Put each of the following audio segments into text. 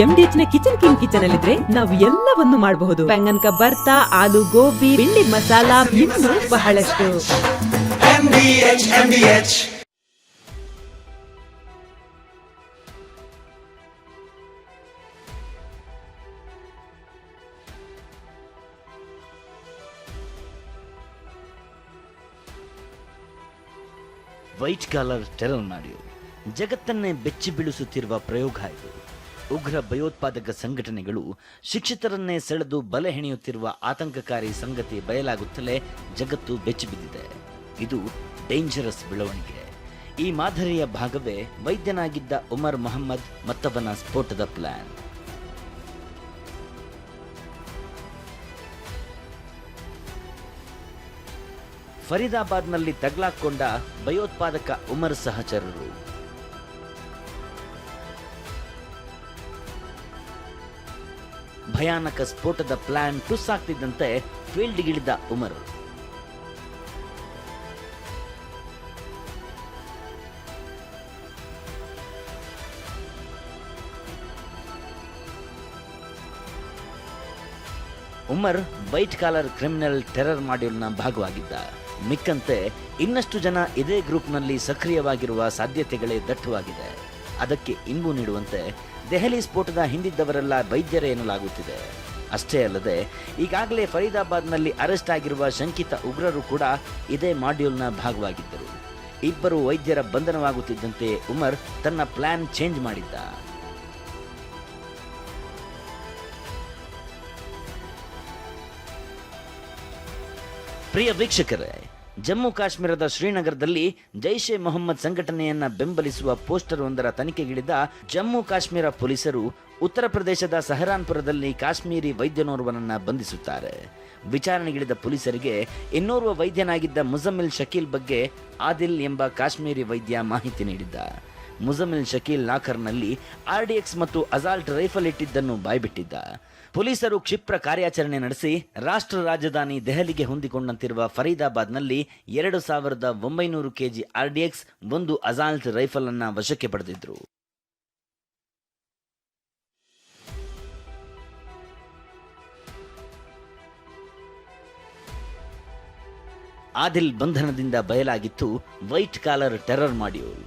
ಎಂಡಿಎಚ್ನ kitchen king kitchen ಅಲ್ಲಿದ್ರೆ ನಾವು ಎಲ್ಲವನ್ನು ಮಾಡಬಹುದು. ಬೆಂಗನ್ ಬರ್ತಾ ಆಲೂ ಗೋಬಿ ಬಿಂಡಿ ಮಸಾಲಾ ಇನ್ನು ಬಹಳಷ್ಟು. MDH, MDH. White collar terror ಮಾಡಿ ಜಗತ್ತನ್ನೇ ಬೆಚ್ಚಿ ಬೀಳಿಸುತ್ತಿರುವ ಪ್ರಯೋಗ ಇದು. ಉಗ್ರ ಭಯೋತ್ಪಾದಕ ಸಂಘಟನೆಗಳು ಶಿಕ್ಷಿತರನ್ನೇ ಸೆಳೆದು ಬಲೆ ಹೆಣೆಯುತ್ತಿರುವ ಆತಂಕಕಾರಿ ಸಂಗತಿ ಬಯಲಾಗುತ್ತಲೇ ಜಗತ್ತು ಬೆಚ್ಚಿ ಬಿದ್ದಿದೆ. ಇದು ಡೇಂಜರಸ್ ಬೆಳವಣಿಗೆ. ಈ ಮಾದರಿಯ ಭಾಗವೇ ವೈದ್ಯನಾಗಿದ್ದ ಉಮರ್ ಮೊಹಮ್ಮದ್ ಮತ್ತವನ ಸ್ಫೋಟದ ಪ್ಲಾನ್ ಫರೀದಾಬಾದ್ನಲ್ಲಿ ತಗ್ಲಾಕೊಂಡ ಭಯೋತ್ಪಾದಕ ಉಮರ್ ಸಹಚರರು. ಭಯಾನಕ ಸ್ಫೋಟದ ಪ್ಲಾನ್ ಟುಸ್ಸಾಗ್ತಿದ್ದಂತೆ ಫೀಲ್ಡ್ಗಿಳಿದ Umar. Umar white collar criminal terror ಮಾಡ್ಯೂಲ್ನ ಭಾಗವಾಗಿದ್ದ. ಮಿಕ್ಕಂತೆ ಇನ್ನಷ್ಟು ಜನ ಇದೇ ಗ್ರೂಪ್ನಲ್ಲಿ ಸಕ್ರಿಯವಾಗಿರುವ ಸಾಧ್ಯತೆಗಳೇ ದಟ್ಟವಾಗಿದೆ. ಅದಕ್ಕೆ ಇಂಬು ನೀಡುವಂತೆ ದೆಹಲಿ ಸ್ಫೋಟದ ಹಿಂದಿದ್ದವರೆಲ್ಲ ವೈದ್ಯರ ಎನ್ನಲಾಗುತ್ತಿದೆ. ಅಷ್ಟೇ ಅಲ್ಲದೆ, ಈಗಾಗಲೇ ಫರೀದಾಬಾದ್ನಲ್ಲಿ ಅರೆಸ್ಟ್ ಆಗಿರುವ ಶಂಕಿತ ಉಗ್ರರು ಕೂಡ ಇದೇ ಮಾಡ್ಯೂಲ್ನ ಭಾಗವಾಗಿದ್ದರು. ಇಬ್ಬರು ವೈದ್ಯರ ಬಂಧನವಾಗುತ್ತಿದ್ದಂತೆ ಉಮರ್ ತನ್ನ ಪ್ಲಾನ್ ಚೇಂಜ್ ಮಾಡಿದ್ದ. ಪ್ರಿಯ ವೀಕ್ಷಕರೇ ಜಮ್ಮು ಕಾಶ್ಮೀರದ ಶ್ರೀನಗರದಲ್ಲಿ ಜೈಷ್ ಎ ಮೊಹಮ್ಮದ್ ಸಂಘಟನೆಯನ್ನ ಬೆಂಬಲಿಸುವ ಪೋಸ್ಟರ್ ಒಂದರ ತನಿಖೆಗಿಳಿದ ಜಮ್ಮು ಕಾಶ್ಮೀರ ಪೊಲೀಸರು ಉತ್ತರ ಪ್ರದೇಶದ ಸಹರಾನ್ಪುರದಲ್ಲಿ ಕಾಶ್ಮೀರಿ ವೈದ್ಯನೋರ್ವನನ್ನ ಬಂಧಿಸುತ್ತಾರೆ. ವಿಚಾರಣೆಗಿಳಿದ ಪೊಲೀಸರಿಗೆ ಇನ್ನೋರ್ವ ವೈದ್ಯನಾಗಿದ್ದ ಮುಜಮ್ಮಿಲ್ ಶಕೀಲ್ ಬಗ್ಗೆ ಆದಿಲ್ ಎಂಬ ಕಾಶ್ಮೀರಿ ವೈದ್ಯ ಮಾಹಿತಿ ನೀಡಿದ್ದ. ಮುಜಮಿಲ್ ಶಕೀಲ್ ಲಾಕರ್ನಲ್ಲಿ ಆರ್ಡಿಎಕ್ಸ್ ಮತ್ತು ಅಸಾಲ್ಟ್ ರೈಫಲ್ ಇಟ್ಟಿದ್ದನ್ನು ಬಾಯ್ಬಿಟ್ಟಿದ್ದ. ಪೊಲೀಸರು ಕ್ಷಿಪ್ರ ಕಾರ್ಯಾಚರಣೆ ನಡೆಸಿ ರಾಷ್ಟ್ರ ರಾಜಧಾನಿ ದೆಹಲಿಗೆ ಹೊಂದಿಕೊಂಡಂತಿರುವ ಫರೀದಾಬಾದ್ನಲ್ಲಿ ಎರಡು ಸಾವಿರದ ಒಂಬೈನೂರು ಕೆಜಿ ಆರ್ಡಿಎಕ್ಸ್, ಒಂದು ಅಜಾಲ್ಟ್ ರೈಫಲ್ ಅನ್ನ ವಶಕ್ಕೆ ಪಡೆದಿದ್ರು. ಆದಿಲ್ ಬಂಧನದಿಂದ ಬಯಲಾಗಿತ್ತು ವೈಟ್ ಕಾಲರ್ ಟೆರರ್ ಮಾಡ್ಯೂಲ್.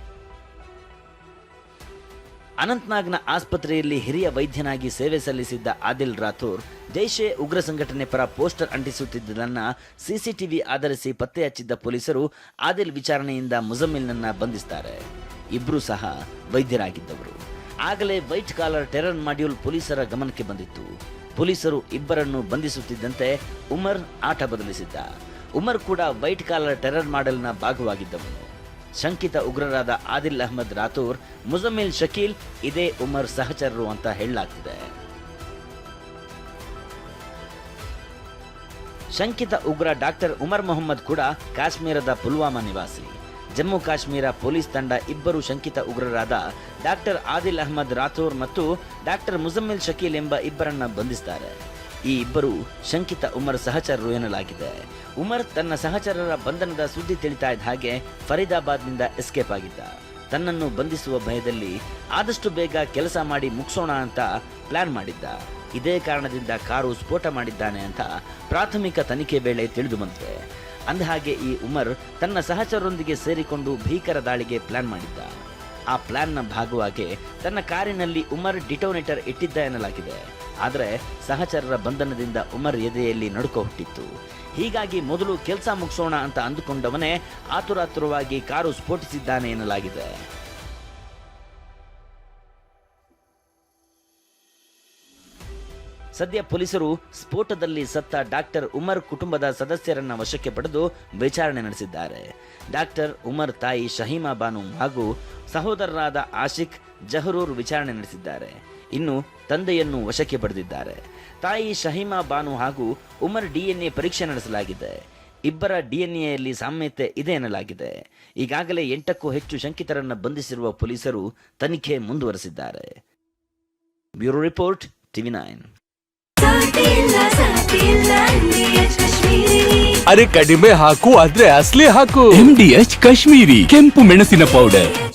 ಅನಂತ್ನಾಗ್ನ ಆಸ್ಪತ್ರೆಯಲ್ಲಿ ಹಿರಿಯ ವೈದ್ಯನಾಗಿ ಸೇವೆ ಸಲ್ಲಿಸಿದ್ದ ಆದಿಲ್ ರಾಥೋರ್ ಜೈಷೆ ಉಗ್ರ ಸಂಘಟನೆ ಪರ ಪೋಸ್ಟರ್ ಅಂಟಿಸುತ್ತಿದ್ದುದನ್ನ ಸಿಸಿಟಿವಿ ಆಧರಿಸಿ ಪತ್ತೆ ಹಚ್ಚಿದ್ದ ಪೊಲೀಸರು ಆದಿಲ್ ವಿಚಾರಣೆಯಿಂದ ಮುಜಮ್ಮಿಲ್ನನ್ನ ಬಂಧಿಸ್ತಾರೆ. ಇಬ್ಬರೂ ಸಹ ವೈದ್ಯರಾಗಿದ್ದವರು. ಆಗಲೇ ವೈಟ್ ಕಾಲರ್ ಟೆರರ್ ಮಾಡ್ಯೂಲ್ ಪೊಲೀಸರ ಗಮನಕ್ಕೆ ಬಂದಿತ್ತು. ಪೊಲೀಸರು ಇಬ್ಬರನ್ನು ಬಂಧಿಸುತ್ತಿದ್ದಂತೆ ಉಮರ್ ಆಟ ಬದಲಿಸಿದ್ದ. ಉಮರ್ ಕೂಡ ವೈಟ್ ಕಾಲರ್ ಟೆರರ್ ಮಾಡೆಲ್ನ ಭಾಗವಾಗಿದ್ದವನು. ಶಂಕಿತ ಉಗ್ರರಾದ ಆದಿಲ್ ಅಹಮದ್ ರಾಥೋರ್ ಮುಜಮಿಲ್ ಶಕೀಲ್, ಇದೇ ಉಮರ್ ಸಹಚರರು ಅಂತ ಹೇಳಲಾಗ್ತಿದೆ. ಶಂಕಿತ ಉಗ್ರ ಡಾಕ್ಟರ್ ಉಮರ್ ಮೊಹಮ್ಮದ್ ಕೂಡ ಕಾಶ್ಮೀರದ ಪುಲ್ವಾಮಾ ನಿವಾಸಿ. ಜಮ್ಮು ಕಾಶ್ಮೀರ ಪೊಲೀಸ್ ತಂಡ ಇಬ್ಬರು ಶಂಕಿತ ಉಗ್ರರಾದ ಡಾಕ್ಟರ್ ಆದಿಲ್ ಅಹಮದ್ ರಾಥೋರ್ ಮತ್ತು ಡಾಕ್ಟರ್ ಮುಜಮ್ಮಿಲ್ ಶಕೀಲ್ ಎಂಬ ಇಬ್ಬರನ್ನ ಬಂಧಿಸ್ತಾರೆ. ಈ ಇಬ್ಬರು ಶಂಕಿತ ಉಮರ್ ಸಹಚರರು ಎನ್ನಲಾಗಿದೆ. ಉಮರ್ ತನ್ನ ಸಹಚರರ ಬಂಧನದ ಸುದ್ದಿ ತಿಳಿತಾ ಇದ್ದ ಹಾಗೆ ಫರೀದಾಬಾದ್ನಿಂದ ಎಸ್ಕೇಪ್ ಆಗಿದ್ದ. ತನ್ನನ್ನು ಬಂಧಿಸುವ ಭಯದಲ್ಲಿ ಆದಷ್ಟು ಬೇಗ ಕೆಲಸ ಮಾಡಿ ಮುಗಿಸೋಣ ಅಂತ ಪ್ಲಾನ್ ಮಾಡಿದ್ದ. ಇದೇ ಕಾರಣದಿಂದ ಕಾರು ಸ್ಫೋಟ ಮಾಡಿದ್ದಾನೆ ಅಂತ ಪ್ರಾಥಮಿಕ ತನಿಖೆ ವೇಳೆ ತಿಳಿದು ಅಂದಹಾಗೆ ಈ ಉಮರ್ ತನ್ನ ಸಹಚರರೊಂದಿಗೆ ಸೇರಿಕೊಂಡು ಭೀಕರ ದಾಳಿಗೆ ಪ್ಲಾನ್ ಮಾಡಿದ್ದ. ಆ ಪ್ಲಾನ್ನ ಭಾಗವಾಗಿ ತನ್ನ ಕಾರಿನಲ್ಲಿ ಉಮರ್ ಡಿಟೋನೇಟರ್ ಇಟ್ಟಿದ್ದ ಎನ್ನಲಾಗಿದೆ. ಆದರೆ ಸಹಚರರ ಬಂಧನದಿಂದ ಉಮರ್ ಎದೆಯಲ್ಲಿ ನಡುಕ ಹುಟ್ಟಿತ್ತು. ಹೀಗಾಗಿ ಮೊದಲು ಕೆಲಸ ಮುಗಿಸೋಣ ಅಂತ ಅಂದುಕೊಂಡವನೇ ಆತುರಾತುರವಾಗಿ ಕಾರು ಸ್ಫೋಟಿಸಿದ್ದಾನೆ ಎನ್ನಲಾಗಿದೆ. ಸದ್ಯ ಪೊಲೀಸರು ಸ್ಫೋಟದಲ್ಲಿ ಸತ್ತ ಡಾಕ್ಟರ್ ಉಮರ್ ಕುಟುಂಬದ ಸದಸ್ಯರನ್ನ ವಶಕ್ಕೆ ಪಡೆದು ವಿಚಾರಣೆ ನಡೆಸಿದ್ದಾರೆ. ಡಾಕ್ಟರ್ ಉಮರ್ ತಾಯಿ ಶಹೀಮಾ ಬಾನು ಹಾಗೂ ಸಹೋದರರಾದ ಆಶಿಕ್ ಜಹರೂರ್ ವಿಚಾರಣೆ ನಡೆಸಿದ್ದಾರೆ. ಇನ್ನು ತಂದೆಯನ್ನು ವಶಕ್ಕೆ ಪಡೆದಿದ್ದಾರೆ. ತಾಯಿ ಶಹಿಮಾ ಬಾನು ಹಾಗೂ ಉಮರ್ ಡಿಎನ್ಎ ಪರೀಕ್ಷೆ ನಡೆಸಲಾಗಿದೆ. ಇಬ್ಬರ ಡಿಎನ್ಎಯಲ್ಲಿ ಸಾಮ್ಯತೆ ಇದೆ ಎನ್ನಲಾಗಿದೆ. ಈಗಾಗಲೇ ಎಂಟಕ್ಕೂ ಹೆಚ್ಚು ಶಂಕಿತರನ್ನು ಬಂಧಿಸಿರುವ ಪೊಲೀಸರು ತನಿಖೆ ಮುಂದುವರೆಸಿದ್ದಾರೆ. Bureau report TV nine. ಅರೆ ಕಡಿಮೆ ಹಾಕು ಆದ್ರೆ ಅಸ್ಲಿ ಹಾಕು. ಎಂಡಿಎಚ್ ಡಿ ಎಚ್ ಕಾಶ್ಮೀರಿ ಕೆಂಪು ಮೆಣಸಿನ ಪೌಡರ್